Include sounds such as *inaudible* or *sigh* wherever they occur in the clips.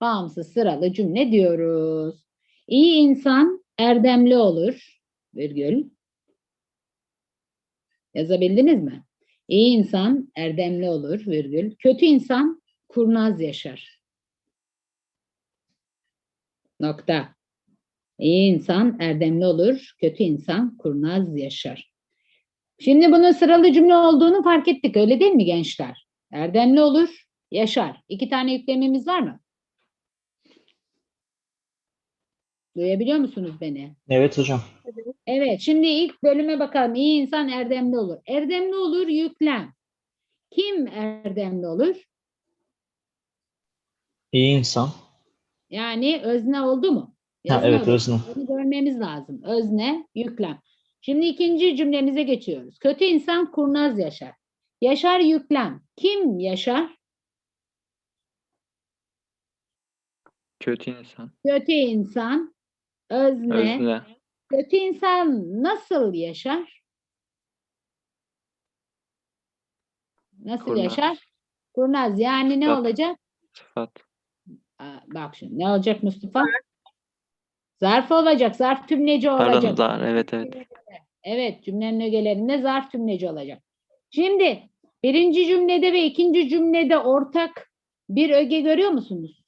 bağımsız sıralı cümle diyoruz. İyi insan erdemli olur. Virgül. Yazabildiniz mi? İyi insan erdemli olur. Virgül. Kötü insan kurnaz yaşar. Nokta. İyi insan erdemli olur. Kötü insan kurnaz yaşar. Şimdi bunun sıralı cümle olduğunu fark ettik. Öyle değil mi gençler? Erdemli olur, yaşar. İki tane yüklemimiz var mı? Duyabiliyor musunuz beni? Evet hocam. Evet, şimdi ilk bölüme bakalım. İyi insan erdemli olur. Erdemli olur yüklem. Kim erdemli olur? İyi insan. Yani özne oldu mu? Ha, Yazılı evet oldu. özne. Bunu görmemiz lazım. Özne, yüklem. Şimdi ikinci cümlemize geçiyoruz. Kötü insan kurnaz yaşar. Yaşar yüklem. Kim yaşar? Kötü insan. Kötü insan. Özne. Özne. Kötü insan nasıl yaşar? Nasıl Kurnaz. yaşar? Kurnaz. Yani ne Sıfat. olacak? Sıfat. Aa, bak şimdi ne olacak Mustafa? Zarf olacak. Zarf tümleci olacak. Pardon zar. Evet evet. Evet, cümlenin ögelerinde zarf tümleci olacak. Şimdi birinci cümlede ve ikinci cümlede ortak bir öge görüyor musunuz?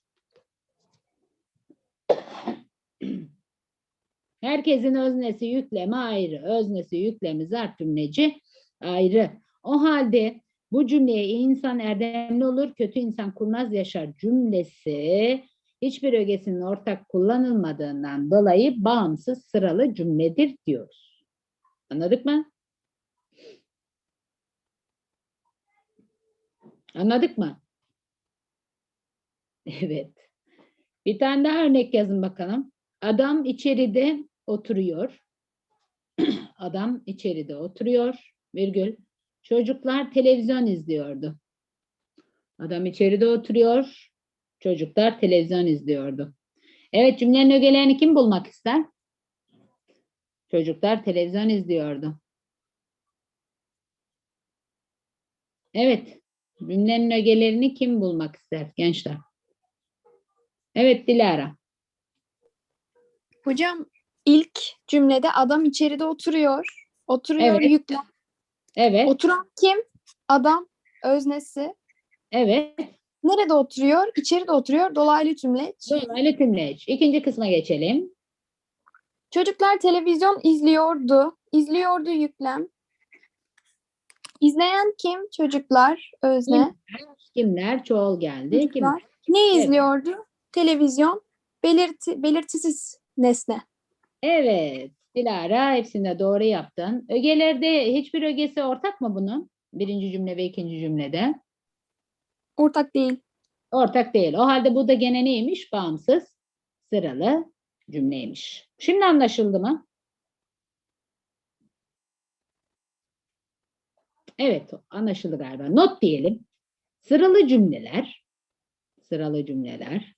Herkesin öznesi yüklemi ayrı. Öznesi yüklemi zarf tümleci ayrı. O halde bu cümleye insan erdemli olur, kötü insan kurnaz yaşar cümlesi hiçbir ögesinin ortak kullanılmadığından dolayı bağımsız sıralı cümledir diyoruz. Anladık mı? Anladık mı? Evet. Bir tane daha örnek yazın bakalım. Adam içeride oturuyor. *clears throat* Adam içeride oturuyor. Virgül. Çocuklar televizyon izliyordu. Adam içeride oturuyor. Çocuklar televizyon izliyordu. Evet cümlenin ögelerini kim bulmak ister? Çocuklar televizyon izliyordu. Evet. Cümlenin ögelerini kim bulmak ister gençler? Evet Dilara. Hocam ilk cümlede adam içeride oturuyor. Oturuyor Evet. yüklem. Evet. Oturan kim? Adam öznesi. Evet. Nerede oturuyor? İçeride oturuyor. Dolaylı cümle. Dolaylı tümleç. İkinci kısma geçelim. Çocuklar televizyon izliyordu. İzliyordu yüklem. İzleyen kim? Çocuklar özne. Kimler? Çoğul geldi. Çocuklar. Ne Evet. izliyordu? Televizyon. Belirti, belirtisiz nesne. Evet. Dilara hepsinde doğru yaptın. Ögelerde hiçbir ögesi ortak mı bunun? Birinci cümle ve ikinci cümlede. Ortak değil. Ortak değil. O halde bu da gene neymiş? Bağımsız sıralı cümleymiş. Şimdi anlaşıldı mı? Evet, anlaşıldı galiba. Not diyelim. Sıralı cümleler, sıralı cümleler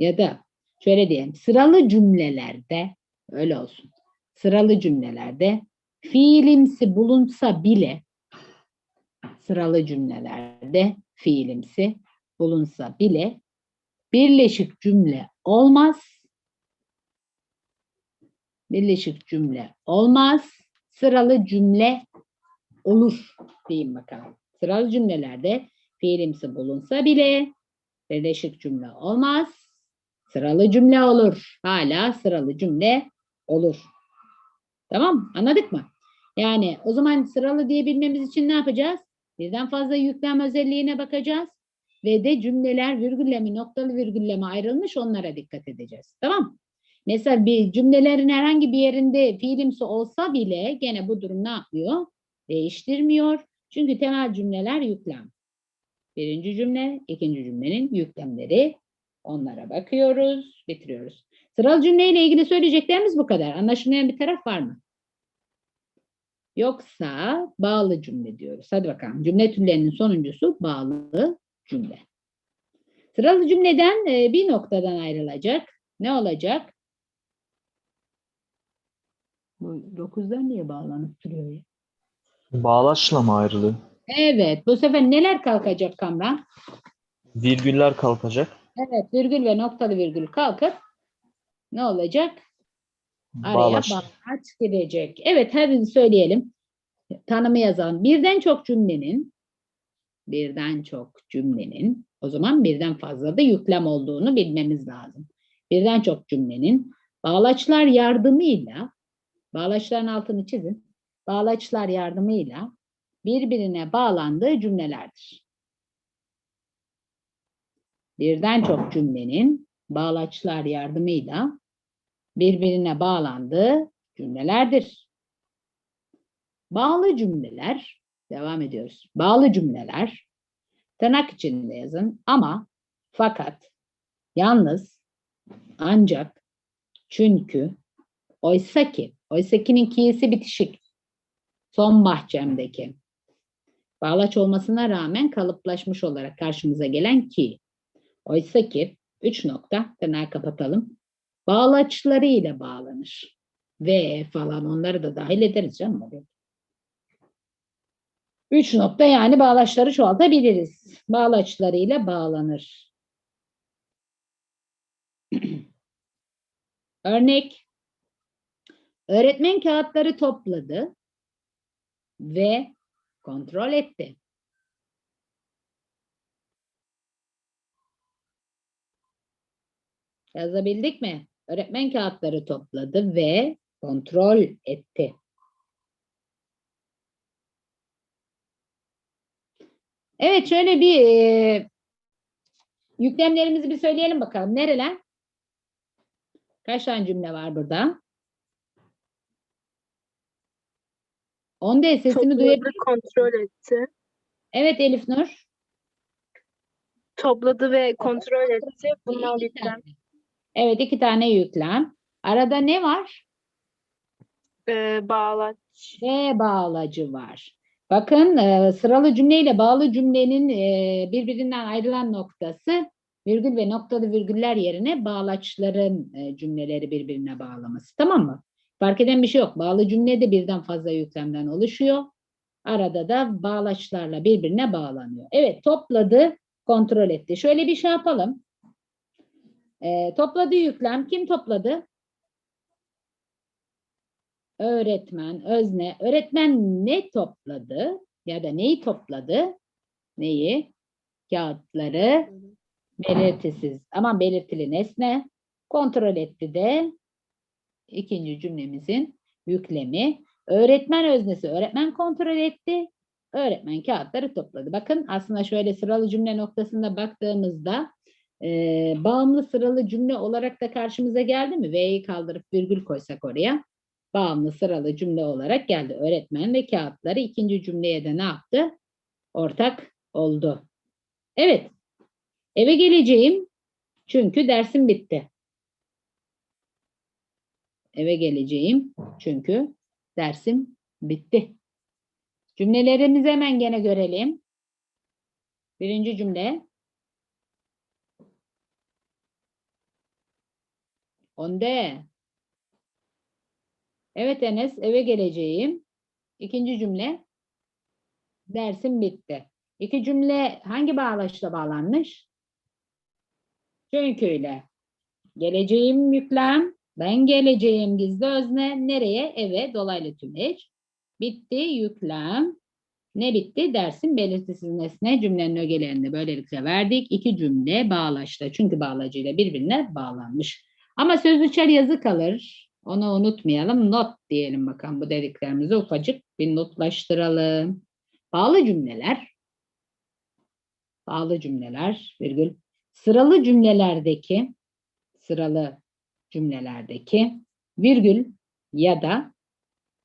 ya da şöyle diyelim, sıralı cümlelerde öyle olsun. Sıralı cümlelerde fiilimsi bulunsa bile sıralı cümlelerde fiilimsi bulunsa bile birleşik cümle olmaz. Birleşik cümle olmaz. Sıralı cümle olur diyeyim bakalım. Sıralı cümlelerde fiilimsi bulunsa bile birleşik cümle olmaz. Sıralı cümle olur. Hala sıralı cümle olur. Tamam? Anladık mı? Yani o zaman sıralı diyebilmemiz için ne yapacağız? Birden fazla yüklem özelliğine bakacağız ve de cümleler virgülle mi noktalı virgülle mi ayrılmış onlara dikkat edeceğiz. Tamam? Mesela bir cümlelerin herhangi bir yerinde fiilimsi olsa bile gene bu durum ne yapmıyor? Değiştirmiyor. Çünkü temel cümleler yüklem. Birinci cümle, ikinci cümlenin yüklemleri. Onlara bakıyoruz, bitiriyoruz. Sıralı cümleyle ilgili söyleyeceklerimiz bu kadar. Anlaşılmayan bir taraf var mı? Yoksa bağlı cümle diyoruz. Hadi bakalım. Cümle türlerinin sonuncusu bağlı cümle. Sıralı cümleden e, bir noktadan ayrılacak. Ne olacak? Bu dokuzdan niye bağlanıp duruyor ya? Bağlaçla mı ayrılıyor? Evet. Bu sefer neler kalkacak Kamran? Virgüller kalkacak. Evet, virgül ve noktalı virgül kalkıp ne olacak? Araya Bağlaç. bağlaç girecek. Evet, birini söyleyelim. Tanımı yazan birden çok cümlenin birden çok cümlenin o zaman birden fazla da yüklem olduğunu bilmemiz lazım. Birden çok cümlenin bağlaçlar yardımıyla bağlaçların altını çizin. Bağlaçlar yardımıyla birbirine bağlandığı cümlelerdir. Birden çok cümlenin bağlaçlar yardımıyla birbirine bağlandığı cümlelerdir. Bağlı cümleler, devam ediyoruz. Bağlı cümleler, tırnak içinde yazın ama, fakat, yalnız, ancak, çünkü, oysa ki, oysa ki'nin ki'si bitişik. Son bahçemdeki. Bağlaç olmasına rağmen kalıplaşmış olarak karşımıza gelen ki. Oysa ki, üç nokta, tırnağı kapatalım. Bağlaçları ile bağlanır. Ve falan onları da dahil ederiz canım. oraya. Üç nokta yani bağlaçları çoğaltabiliriz. Bağlaçlarıyla bağlanır. *clears throat* Örnek. Öğretmen kağıtları topladı ve kontrol etti. Yazabildik mi? Öğretmen kağıtları topladı ve kontrol etti. Evet şöyle bir e, yüklemlerimizi bir söyleyelim bakalım. Nereler? Kaç tane cümle var burada? Onda sesimi duyabilir kontrol etti. Evet Elif Nur. Topladı ve kontrol etti. Bunlar İki yüklem. tane. Evet iki tane yüklem. Arada ne var? Ee, bağlaç. ve bağlacı var. Bakın e, sıralı cümleyle bağlı cümlenin e, birbirinden ayrılan noktası virgül ve noktalı virgüller yerine bağlaçların e, cümleleri birbirine bağlaması. Tamam mı? Fark eden bir şey yok. Bağlı cümle de birden fazla yüklemden oluşuyor. Arada da bağlaçlarla birbirine bağlanıyor. Evet topladı, kontrol etti. Şöyle bir şey yapalım. E, topladı yüklem. Kim topladı? öğretmen, özne. Öğretmen ne topladı ya da neyi topladı? Neyi? Kağıtları belirtisiz ama belirtili nesne kontrol etti de ikinci cümlemizin yüklemi. Öğretmen öznesi öğretmen kontrol etti. Öğretmen kağıtları topladı. Bakın aslında şöyle sıralı cümle noktasında baktığımızda eee, bağımlı sıralı cümle olarak da karşımıza geldi mi? V'yi kaldırıp virgül koysak oraya bağımlı sıralı cümle olarak geldi. Öğretmen ve kağıtları ikinci cümleye de ne yaptı? Ortak oldu. Evet. Eve geleceğim çünkü dersim bitti. Eve geleceğim çünkü dersim bitti. Cümlelerimizi hemen gene görelim. Birinci cümle. Onde. Evet Enes, eve geleceğim. İkinci cümle. Dersim bitti. İki cümle hangi bağlaçla bağlanmış? Çünkü ile. Geleceğim yüklem. Ben geleceğim gizli özne. Nereye? Eve dolaylı tümeç. Bitti yüklem. Ne bitti? Dersin belirtisiz nesne cümlenin ögelerini böylelikle verdik. İki cümle bağlaçla. Çünkü bağlacıyla birbirine bağlanmış. Ama sözlüçer yazı kalır. Onu unutmayalım. Not diyelim bakalım bu dediklerimizi ufacık bir notlaştıralım. Bağlı cümleler. Bağlı cümleler virgül. Sıralı cümlelerdeki sıralı cümlelerdeki virgül ya da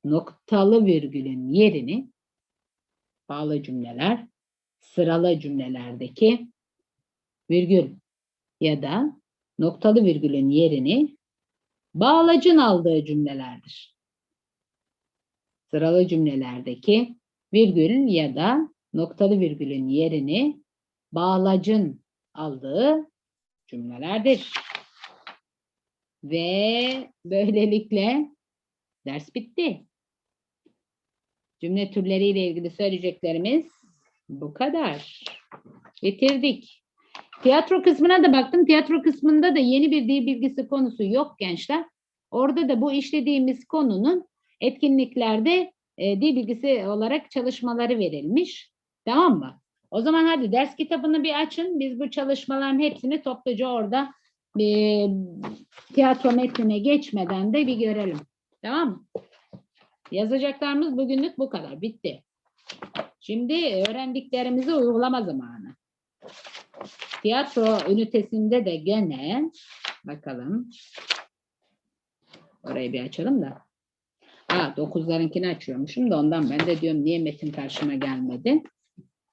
noktalı virgülün yerini bağlı cümleler sıralı cümlelerdeki virgül ya da noktalı virgülün yerini bağlacın aldığı cümlelerdir. Sıralı cümlelerdeki virgül ya da noktalı virgülün yerini bağlacın aldığı cümlelerdir. Ve böylelikle ders bitti. Cümle türleriyle ilgili söyleyeceklerimiz bu kadar. Bitirdik. Tiyatro kısmına da baktım. Tiyatro kısmında da yeni bir dil bilgisi konusu yok gençler. Orada da bu işlediğimiz konunun etkinliklerde e, dil bilgisi olarak çalışmaları verilmiş. Tamam mı? O zaman hadi ders kitabını bir açın. Biz bu çalışmaların hepsini topluca orada e, tiyatro metnine geçmeden de bir görelim. Tamam mı? Yazacaklarımız bugünlük bu kadar. Bitti. Şimdi öğrendiklerimizi uygulama zamanı. Tiyatro ünitesinde de gene bakalım. Orayı bir açalım da. Aa, dokuzlarınkini açıyormuşum da ondan ben de diyorum niye metin karşıma gelmedi.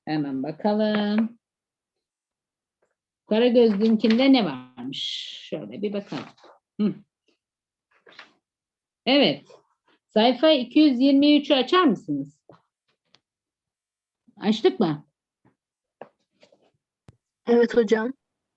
Hemen bakalım. Karagözlünkinde ne varmış? Şöyle bir bakalım. Hı. Evet. Sayfa 223'ü açar mısınız? Açtık mı? Evet hocam.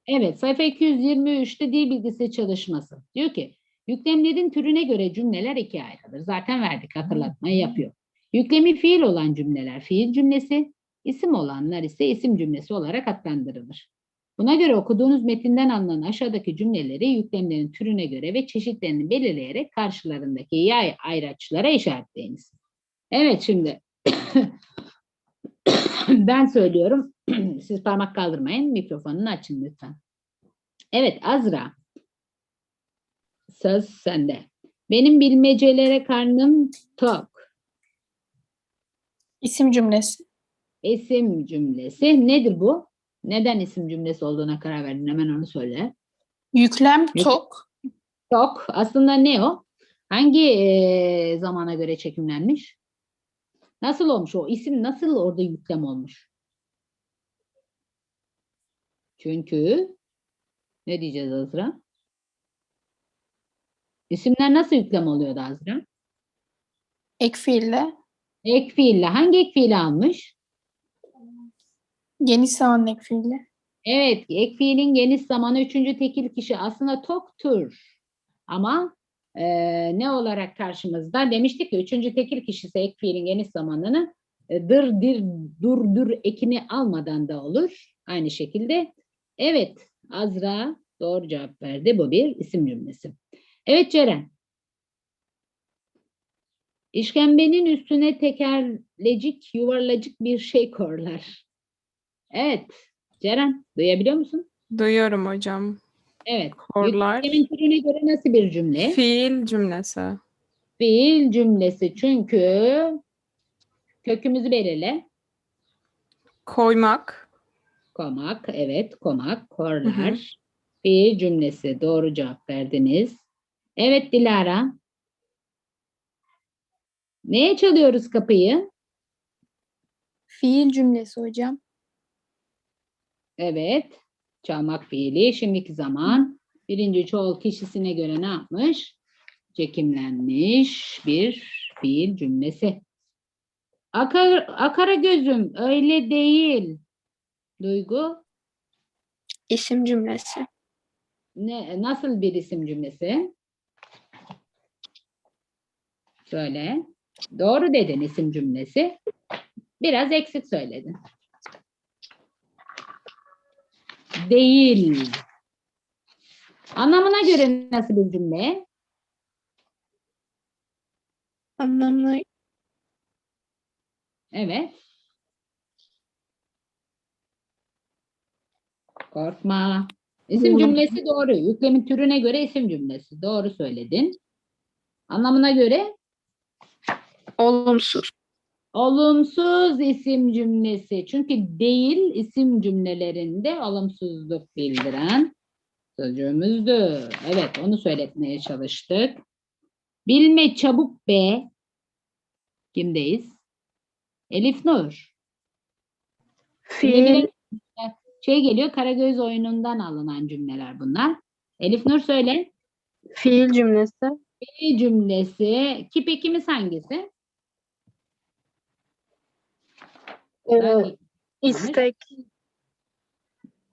Evet, sayfa 223'te dil bilgisi çalışması. Diyor ki, yüklemlerin türüne göre cümleler ikiye ayrılır. Zaten verdik, hatırlatmayı yapıyor. Yüklemi fiil olan cümleler fiil cümlesi, isim olanlar ise isim cümlesi olarak adlandırılır. Buna göre okuduğunuz metinden alınan aşağıdaki cümleleri yüklemlerin türüne göre ve çeşitlerini belirleyerek karşılarındaki yay ayraçlara işaretleyiniz. Evet şimdi *coughs* ben söylüyorum. *coughs* Siz parmak kaldırmayın. Mikrofonunu açın lütfen. Evet Azra. Söz sende. Benim bilmecelere karnım tok. İsim cümlesi. İsim cümlesi. Nedir bu? Neden isim cümlesi olduğuna karar verdin? Hemen onu söyle. Yüklem tok. Tok. Aslında ne o? Hangi eee, zamana göre çekimlenmiş? Nasıl olmuş o? isim nasıl orada yüklem olmuş? Çünkü ne diyeceğiz Azra? İsimler nasıl yüklem oluyordu Azra? Ek fiille. Ek fiille. Hangi ek fiili almış? Geniş zaman ek fiille. Evet, ek fiilin geniş zamanı üçüncü tekil kişi aslında toktur. Ama eee, ne olarak karşımızda? Demiştik ki üçüncü tekil kişisi ek fiilin geniş zamanını e, dır, dir, dur, dur ekini almadan da olur. Aynı şekilde. Evet, Azra doğru cevap verdi. Bu bir isim cümlesi. Evet Ceren. İşkembenin üstüne tekerlecik, yuvarlacık bir şey korlar. Evet, Ceren duyabiliyor musun? Duyuyorum hocam. Evet. Korlar. Yüklemin türüne göre nasıl bir cümle? Fiil cümlesi. Fiil cümlesi çünkü kökümüzü belirle. Koymak. Komak, evet komak, korlar. Fiil cümlesi doğru cevap verdiniz. Evet Dilara. Neye çalıyoruz kapıyı? Fiil cümlesi hocam. Evet. Çalmak fiili. Şimdiki zaman birinci çoğul kişisine göre ne yapmış? Çekimlenmiş bir fiil cümlesi. Akar, akara gözüm öyle değil. Duygu İsim cümlesi. ne, nasıl bir isim cümlesi? Söyle. Doğru dedin isim cümlesi. Biraz eksik söyledin. Değil. Anlamına göre nasıl bir cümle? Anlamı Evet. Korkma. İsim cümlesi doğru. Yüklemin türüne göre isim cümlesi. Doğru söyledin. Anlamına göre olumsuz. Olumsuz isim cümlesi. Çünkü değil isim cümlelerinde olumsuzluk bildiren sözcüğümüzdü. Evet, onu söyletmeye çalıştık. Bilme çabuk be. Kimdeyiz? Elif Nur. Fiil, Şey geliyor, Karagöz oyunundan alınan cümleler bunlar. Elif Nur söyle. fiil cümlesi. Bir cümlesi. Kip ekimiz hangisi? Ee, istek,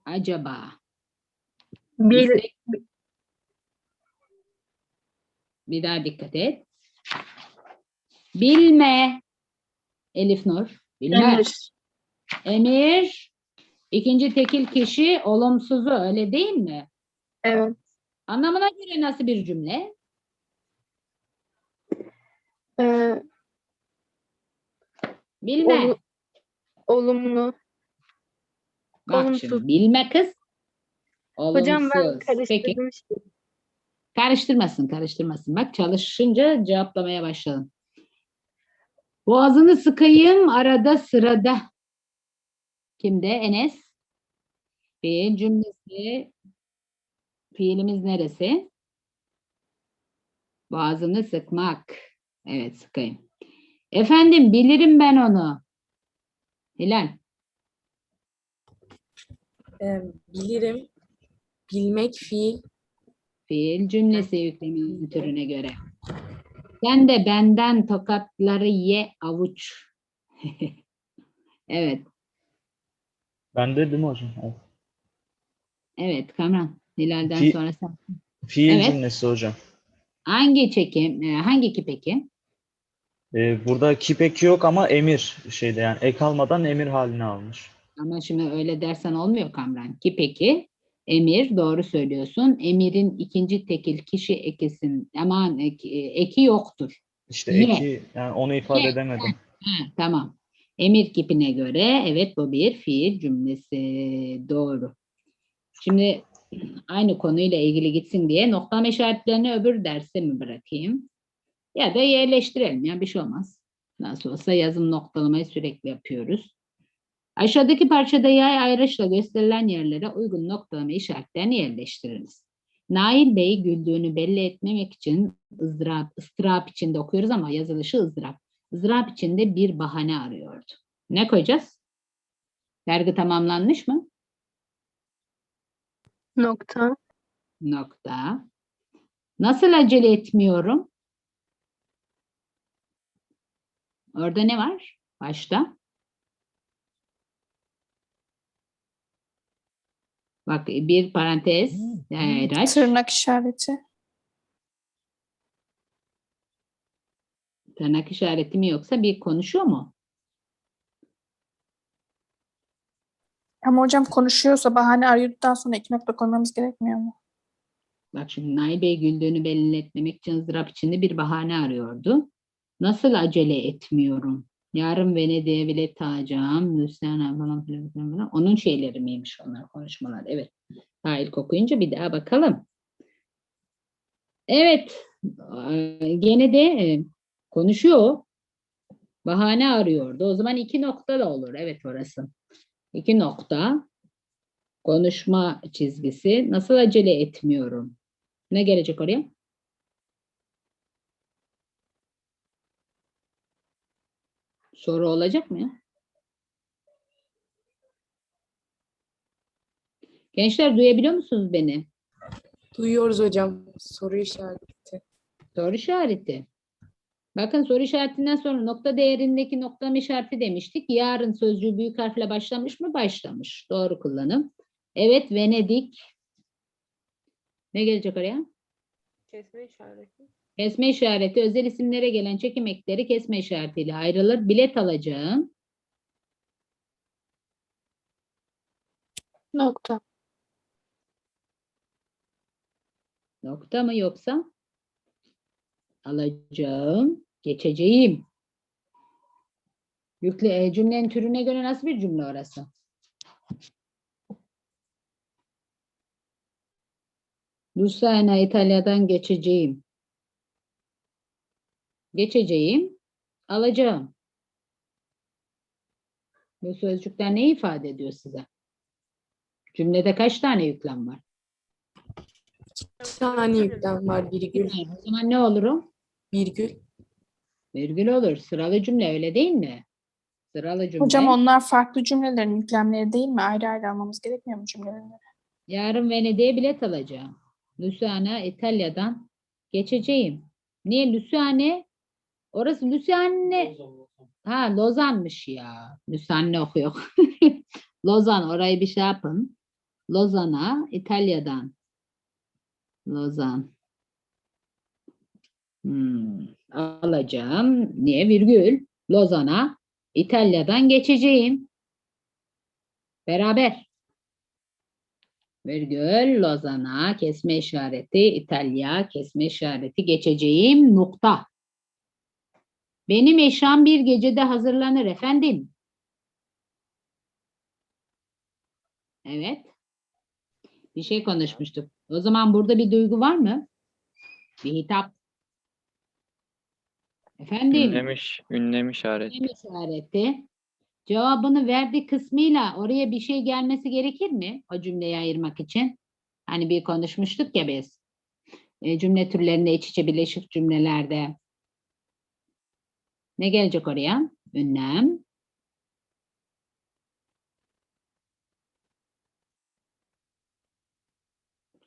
Acaba. bil, İstek- Bir daha dikkat et. Bilme. Elif Nur. Bilme. emir, Emir. İkinci tekil kişi olumsuzu öyle değil mi? Evet. Anlamına göre nasıl bir cümle? Ee, Bilme. olu- olumlu. Bak olumsuz. şimdi bilme kız. Hocam ben Olumsuz. Peki. karıştırdım şimdi. Karıştırmasın, karıştırmasın. Bak çalışınca cevaplamaya başladın. Boğazını sıkayım arada sırada. Kimde? Enes. Fiil cümlesi. Fiilimiz neresi? Boğazını sıkmak. Evet sıkayım. Efendim bilirim ben onu. Hilal. Ee, bilirim. Bilmek fiil. Fiil cümlesi yüklemin türüne göre. Sen de benden tokatları ye avuç. *laughs* evet, Ben de değil mi hocam? Evet. evet Kamran. Hilal'den Fi- sonra sen. Fiil Evet. cümlesi hocam. Hangi çekim, e, hangi ki peki? Ee, burada kip eki yok ama emir şeyde yani ek almadan emir halini almış. Ama şimdi öyle dersen olmuyor Kamran. Ki peki, emir doğru söylüyorsun. Emirin ikinci tekil kişi ekesin, aman eki, eki yoktur. İşte Ye. eki yani onu ifade Ye. edemedim. Ha, tamam. Emir kipine göre evet bu bir fiil cümlesi. Doğru. Şimdi aynı konuyla ilgili gitsin diye noktalama işaretlerini öbür derse mi bırakayım? Ya da yerleştirelim ya bir şey olmaz. Nasıl olsa yazım noktalamayı sürekli yapıyoruz. Aşağıdaki parçada yay ayrışla gösterilen yerlere uygun noktalama işaretlerini yerleştiriniz. Nail Bey güldüğünü belli etmemek için ızdırap, ıstırap içinde okuyoruz ama yazılışı ızdırap. ızdırap içinde bir bahane arıyordu. Ne koyacağız? Yargı tamamlanmış mı? Nokta. Nokta. Nasıl acele etmiyorum? Orada ne var? Başta. Bak bir parantez. Ayraç. Tırnak işareti. Tırnak işareti mi yoksa bir konuşuyor mu? Ama hocam konuşuyorsa bahane arıyorduktan sonra iki nokta koymamız gerekmiyor mu? Bak şimdi Nail Bey güldüğünü belli etmemek için ızdırap içinde bir bahane arıyordu. Nasıl acele etmiyorum? Yarın Venedik'e bilet alacağım. Luciana falan filan filan. Onun şeyleri miymiş onlar konuşmalar? Evet. Daha ilk okuyunca bir daha bakalım. Evet. Gene de konuşuyor. Bahane arıyordu. O zaman iki nokta da olur. Evet orası. İki nokta. Konuşma çizgisi. Nasıl acele etmiyorum? Ne gelecek oraya? Soru olacak mı ya? Gençler duyabiliyor musunuz beni? Duyuyoruz hocam. Soru işareti. Soru işareti. Bakın soru işaretinden sonra nokta değerindeki noktalama işareti demiştik. Yarın sözcüğü büyük harfle başlamış mı? Başlamış. Doğru kullanım. Evet Venedik. Ne gelecek oraya? Kesme işareti. Kesme işareti özel isimlere gelen çekim ekleri kesme işaretiyle ayrılır. Bilet alacağım. Nokta. Nokta mı yoksa? Alacağım. Geçeceğim. Yükle, e, cümlenin türüne göre nasıl bir cümle orası? Luciana İtalya'dan geçeceğim. Geçeceğim. Alacağım. Bu sözcükler ne ifade ediyor size? Cümlede kaç tane yüklem var? Bir tane yüklem var. Virgül. O zaman ne olur o? Virgül. Virgül olur. Sıralı cümle öyle değil mi? Sıralı cümle. Hocam onlar farklı cümlelerin yüklemleri değil mi? Ayrı ayrı almamız gerekmiyor mu cümleleri? Yarın Venedik'e bilet alacağım. Luciana İtalya'dan geçeceğim. Niye Luciane? Orası Luciane. Ha Lozan'mış ya. Luciane okuyor. *laughs* Lozan orayı bir şey yapın. Lozan'a İtalya'dan. Lozan. Hmm, alacağım. Niye virgül? Lozan'a İtalya'dan geçeceğim. Beraber. Virgül, Lozan'a kesme işareti, İtalya kesme işareti geçeceğim nokta. Benim eşyam bir gecede hazırlanır efendim. Evet. Bir şey konuşmuştuk. O zaman burada bir duygu var mı? Bir hitap. Efendim? Ünlemiş, ünlem işareti. Ünlem işareti. Cevabını verdi kısmıyla oraya bir şey gelmesi gerekir mi? O cümleyi ayırmak için. Hani bir konuşmuştuk ya biz. E, cümle türlerinde iç içe birleşik cümlelerde. Ne gelecek oraya? Ünlem.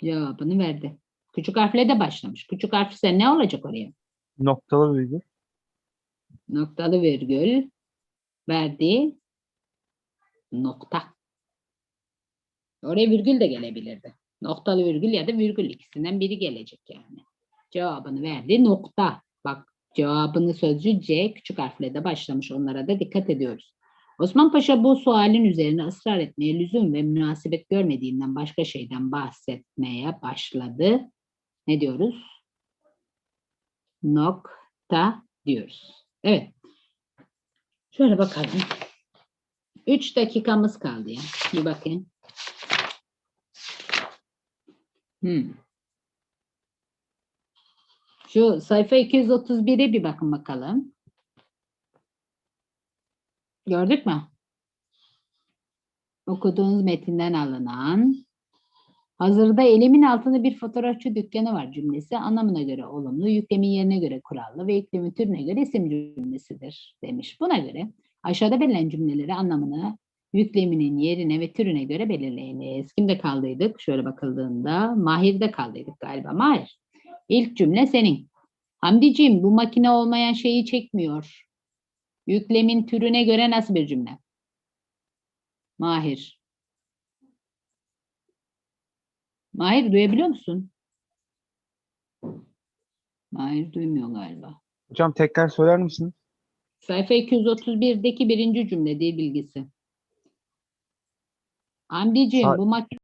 Cevabını verdi. Küçük harfle de başlamış. Küçük harf ise ne olacak oraya? Noktalı virgül. noktalı virgül verdi nokta. Oraya virgül de gelebilirdi. Noktalı virgül ya da virgül ikisinden biri gelecek yani. Cevabını verdi nokta. Bak cevabını sözcü C küçük harfle de başlamış. Onlara da dikkat ediyoruz. Osman Paşa bu sualin üzerine ısrar etmeye lüzum ve münasebet görmediğinden başka şeyden bahsetmeye başladı. Ne diyoruz? Nokta diyoruz. Evet. Şöyle bakalım. Üç dakikamız kaldı ya. Bir bakayım. Hmm. Şu sayfa 231'e bir bakın bakalım. Gördük mü? Okuduğunuz metinden alınan Hazırda elimin altında bir fotoğrafçı dükkanı var cümlesi anlamına göre olumlu, yüklemin yerine göre kurallı ve yüklemin türüne göre isim cümlesidir demiş. Buna göre aşağıda verilen cümleleri anlamını yükleminin yerine ve türüne göre belirleyiniz. Kimde kaldıydık? Şöyle bakıldığında Mahir'de kaldıydık galiba. Mahir. İlk cümle senin. Hamdiciğim bu makine olmayan şeyi çekmiyor. Yüklemin türüne göre nasıl bir cümle? Mahir. Mahir duyabiliyor musun? Mahir duymuyor galiba. Hocam tekrar söyler misiniz? Sayfa 231'deki birinci cümle dil bilgisi. Hamdiciğim Sa- bu makine